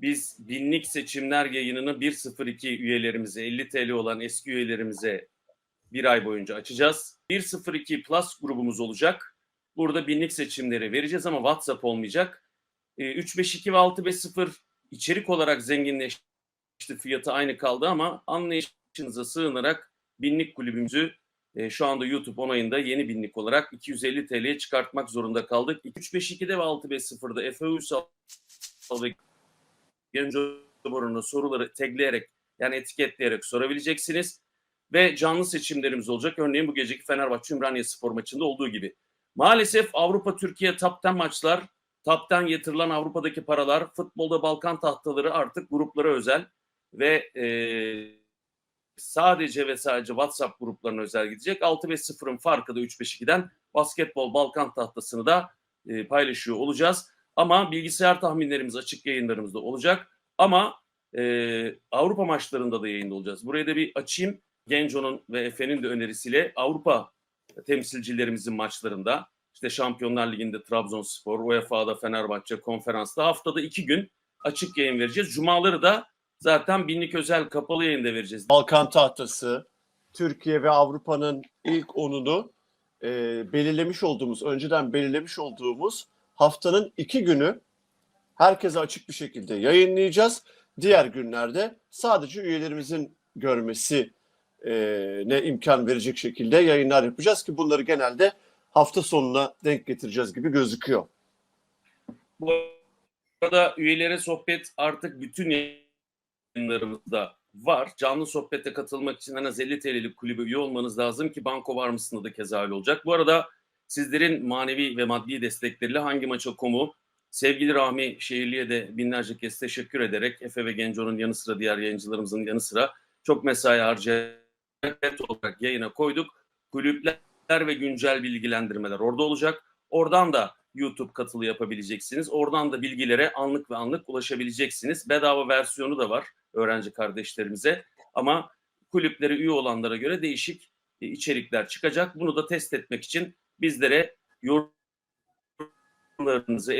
biz binlik seçimler yayınını 102 üyelerimize 50 TL olan eski üyelerimize bir ay boyunca açacağız. 102 Plus grubumuz olacak. Burada binlik seçimleri vereceğiz ama WhatsApp olmayacak. E, 352 ve 650 içerik olarak zenginleşti. Fiyatı aynı kaldı ama anlayışınıza sığınarak binlik kulübümüzü e, şu anda YouTube onayında yeni binlik olarak 250 TL'ye çıkartmak zorunda kaldık. 352'de ve 650'da Efe Uysal ve Genco Boru'na soruları tagleyerek yani etiketleyerek sorabileceksiniz. Ve canlı seçimlerimiz olacak. Örneğin bu geceki Fenerbahçe Ümraniye Spor maçında olduğu gibi. Maalesef Avrupa Türkiye 10 maçlar, 10 yatırılan Avrupa'daki paralar, futbolda Balkan tahtaları artık gruplara özel ve e, sadece ve sadece WhatsApp gruplarına özel gidecek. 6 ve 0'ın farkı da 3-5-2'den basketbol Balkan tahtasını da e, paylaşıyor olacağız. Ama bilgisayar tahminlerimiz açık yayınlarımızda olacak. Ama e, Avrupa maçlarında da yayında olacağız. Buraya da bir açayım. Genco'nun ve Efe'nin de önerisiyle Avrupa temsilcilerimizin maçlarında işte Şampiyonlar Ligi'nde Trabzonspor, UEFA'da Fenerbahçe, konferansta haftada iki gün açık yayın vereceğiz. Cumaları da zaten binlik özel kapalı yayında vereceğiz. Balkan tahtası, Türkiye ve Avrupa'nın ilk onunu e, belirlemiş olduğumuz, önceden belirlemiş olduğumuz haftanın iki günü herkese açık bir şekilde yayınlayacağız. Diğer günlerde sadece üyelerimizin görmesi e, ne imkan verecek şekilde yayınlar yapacağız ki bunları genelde hafta sonuna denk getireceğiz gibi gözüküyor. Bu arada üyelere sohbet artık bütün yayınlarımızda var. Canlı sohbete katılmak için en az 50 TL'lik kulübe üye olmanız lazım ki Banko var mısında da keza öyle olacak. Bu arada sizlerin manevi ve maddi destekleriyle hangi maça komu sevgili Rahmi Şehirli'ye de binlerce kez teşekkür ederek Efe ve Genco'nun yanı sıra diğer yayıncılarımızın yanı sıra çok mesai harcayarak olarak yayına koyduk. Kulüpler ve güncel bilgilendirmeler orada olacak. Oradan da YouTube katılı yapabileceksiniz. Oradan da bilgilere anlık ve anlık ulaşabileceksiniz. Bedava versiyonu da var öğrenci kardeşlerimize. Ama kulüplere üye olanlara göre değişik e, içerikler çıkacak. Bunu da test etmek için bizlere yorumlarınızı,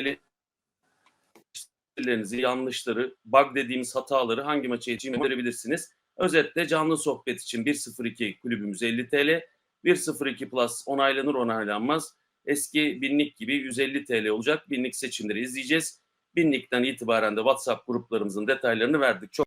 eleştirilerinizi, yanlışları, bug dediğimiz hataları hangi maça için verebilirsiniz. Özetle canlı sohbet için 102 kulübümüz 50 TL, 102 Plus onaylanır onaylanmaz eski binlik gibi 150 TL olacak. Binlik seçimleri izleyeceğiz. Binlikten itibaren de WhatsApp gruplarımızın detaylarını verdik. Çok